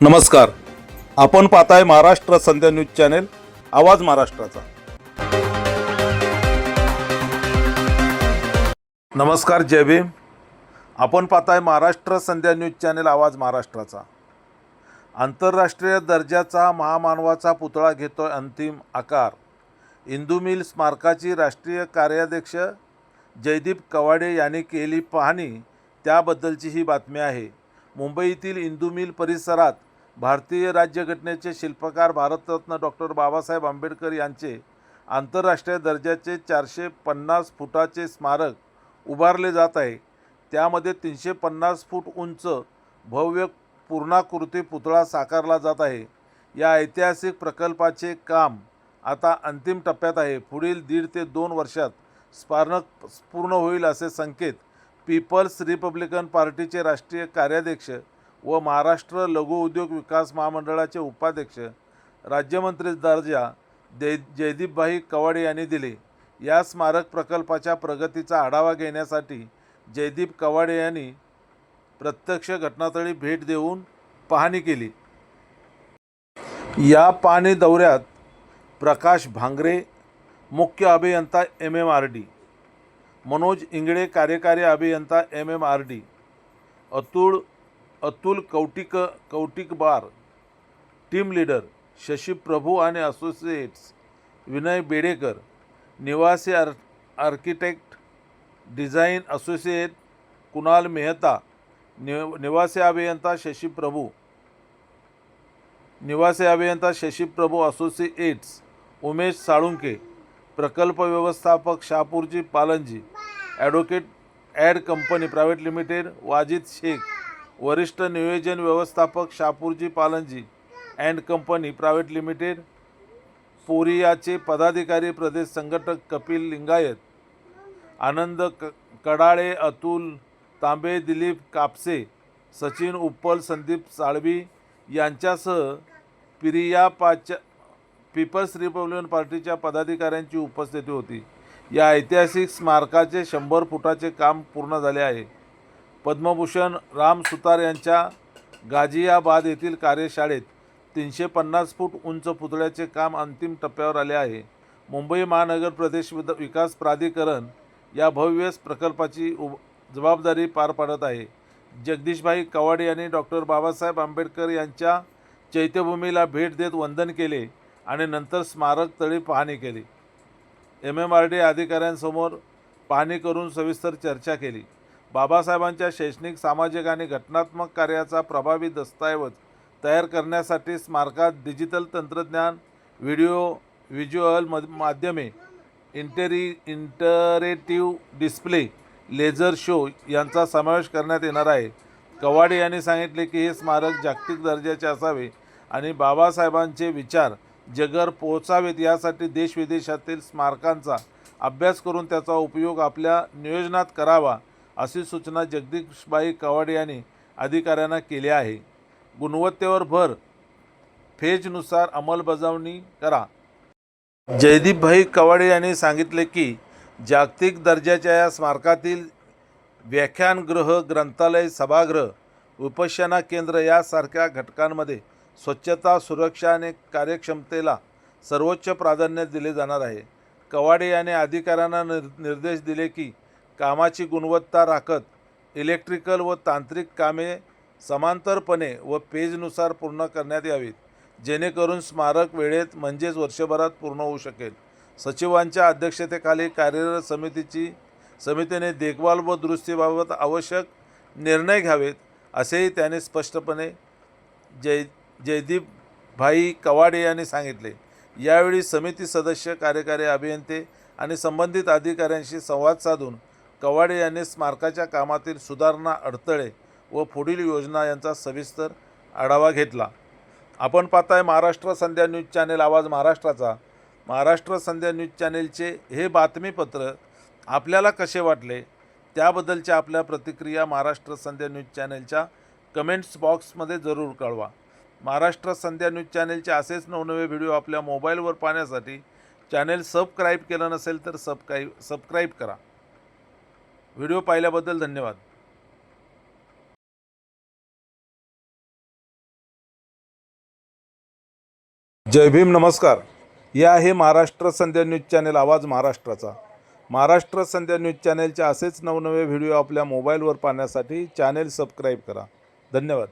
नमस्कार. आपण पाहताय महाराष्ट्र संध्या न्यूज चॅनेल आवाज महाराष्ट्राचा. नमस्कार जय भीम. आपण पाहताय महाराष्ट्र संध्या न्यूज चॅनेल आवाज महाराष्ट्राचा. आंतरराष्ट्रीय दर्जाचा महामानवाचा पुतळा घेतोय अंतिम आकार. इंदू मिल स्मारकाची राष्ट्रीय कार्याध्यक्ष जयदीप कवाडे यांनी केली पाहणी त्याबद्दलची ही बातमी आहे. मुंबईतील इंदू मिल परिसरात भारतीय राज्यघटनेचे शिल्पकार भारतरत्न डॉक्टर बाबासाहेब आंबेडकर यांचे आंतरराष्ट्रीय दर्जाचे चारशे पन्नास फुटाचे स्मारक उभारले जात आहे. त्यामध्ये तीनशे पन्नास फूट उंच भव्य पूर्णाकृती पुतळा साकारला जात आहे. या ऐतिहासिक प्रकल्पाचे काम आता अंतिम टप्प्यात आहे. पुढील दीड ते दोन वर्षात स्मारक पूर्ण होईल असे संकेत पीपल्स रिपब्लिकन पार्टीचे राष्ट्रीय कार्याध्यक्ष व महाराष्ट्र लघु उद्योग विकास महामंडळाचे उपाध्यक्ष राज्यमंत्री दर्जा जय जयदीपभाई कवाडे यांनी दिले. या स्मारक प्रकल्पाच्या प्रगतीचा आढावा घेण्यासाठी जयदीप कवाडे यांनी प्रत्यक्ष घटनास्थळी भेट देऊन पाहणी केली. या पाहणी दौऱ्यात प्रकाश भांगरे मुख्य अभियंता M M R D Manoj Ingle कार्यकारी अभियंता M M R D Atul Atul Kautik बार टीम लीडर शशी प्रभू आणि असोसिएट्स विनय बेडेकर निवासी R architect design associate Kunal Mehta निव निवासी अभियंता शशी प्रभू निवासी अभियंता शशी प्रभू असोसिएट्स उमेश साळुंके प्रकल्प व्यवस्थापक Shapoorji Pallonji advocate add company private limited Wajid Shaikh वरिष्ठ नियोजन व्यवस्थापक Shapoorji Pallonji and company private limited पोरियाचे पदाधिकारी प्रदेश संघटक कपिल लिंगायत आनंद क कडाळे अतुल तांबे दिलीप कापसे सचिन उप्पल संदीप साळवी यांच्यासह पिरिया पाच्या पीपल्स रिपब्लिकन पार्टीच्या पदाधिकाऱ्यांची उपस्थिती होती. या ऐतिहासिक स्मारकाचे शंभर फुटाचे काम पूर्ण झाले आहे. पद्मभूषण राम सुतार यांच्या गाझियाबाद येथील कार्यशाळेत तीनशे पन्नास फूट उंच पुतळ्याचे काम अंतिम टप्प्यावर आले आहे. मुंबई महानगर प्रदेश विद विकास प्राधिकरण या भव्य प्रकल्पाची उब जबाबदारी पार पाडत आहे. जगदीशभाई कवाडे यांनी डॉक्टर बाबासाहेब आंबेडकर यांच्या चैत्यभूमीला भेट देत वंदन केले आणि नंतर स्मारक तळी पाहणी केली. एम एम आर डी अधिकाऱ्यांसमोर पाहणी करून सविस्तर चर्चा केली. बाबासाहेबांच्या शैक्षणिक सामाजिक आणि घटनात्मक कार्याचा प्रभावी दस्तऐवज तयार करण्यासाठी स्मारकात डिजिटल तंत्रज्ञान व्हिडिओ व्हिज्युअल मद माध्यमे इंटेरी इंटरेटिव्ह डिस्प्ले लेझर शो यांचा समावेश करण्यात येणार आहे. कवाडे यांनी सांगितले की हे स्मारक जागतिक दर्जाचे असावे आणि बाबासाहेबांचे विचार जगर पोहोचावेत यासाठी देशविदेशातील स्मारकांचा अभ्यास करून त्याचा उपयोग आपल्या नियोजनात करावा अशी सूचना जगदीशबाई कवाडे यांनी अधिकाऱ्यांना केली आहे. गुणवत्तेवर भर. फेजनुसार अंमलबजावणी करा. जयदीपभाई कवाडे यांनी सांगितले की जागतिक दर्जाच्या या स्मारकातील व्याख्यानगृह ग्रंथालय सभागृह उपशना केंद्र यासारख्या घटकांमध्ये स्वच्छता सुरक्षा आणि कार्यक्षमतेला सर्वोच्च प्राधान्य दिले जाणार आहे. कवाडे यांनी अधिकाऱ्यांना निर्देश दिले की कामाची गुणवत्ता राखत इलेक्ट्रिकल व तांत्रिक कामे समांतरपणे व पेजनुसार पूर्ण करण्यात यावीत. जेणेकरून स्मारक वेळेत म्हणजेच वर्षभरात पूर्ण होऊ शकेल. सचिवांच्या अध्यक्षतेखाली कार्यरत समितीची समितीने देखभाल व दुरुस्तीबाबत आवश्यक निर्णय घ्यावेत असेही त्याने स्पष्टपणे जय जयदीप भाई कवाडे यांनी सांगितले. यावेळी समिती सदस्य कार्यकारी अभियंते आणि संबंधित अधिकाऱ्यांशी संवाद साधून कवाडे यांनी स्मारकाच्या कामातील सुधारणा अडथळे व पुढील योजना यांचा सविस्तर आढावा घेतला. आपण पाहताय महाराष्ट्र संध्या न्यूज चॅनेल आवाज महाराष्ट्राचा. महाराष्ट्र संध्या न्यूज चॅनेलचे हे बातमीपत्र आपल्याला कसे वाटले? त्याबद्दलच्या आपल्या प्रतिक्रिया महाराष्ट्र संध्या न्यूज चॅनेलच्या कमेंट्स बॉक्समध्ये जरूर कळवा. महाराष्ट्र संध्या न्यूज चॅनेलचे असेच नवनवे व्हिडिओ आपल्या मोबाईलवर पाहण्यासाठी चॅनेल सबस्क्राईब केलं नसेल तर सबस्क्राईब सबस्क्राईब करा. व्हिडिओ पाहिल्याबद्दल धन्यवाद. जय भीम नमस्कार. या आहे महाराष्ट्र संध्या न्यूज चॅनेल आवाज महाराष्ट्राचा. महाराष्ट्र संध्या न्यूज चॅनेलचे असेच नवनवे व्हिडिओ आपल्या मोबाईलवर पाहण्यासाठी चॅनेल सबस्क्राईब करा. धन्यवाद.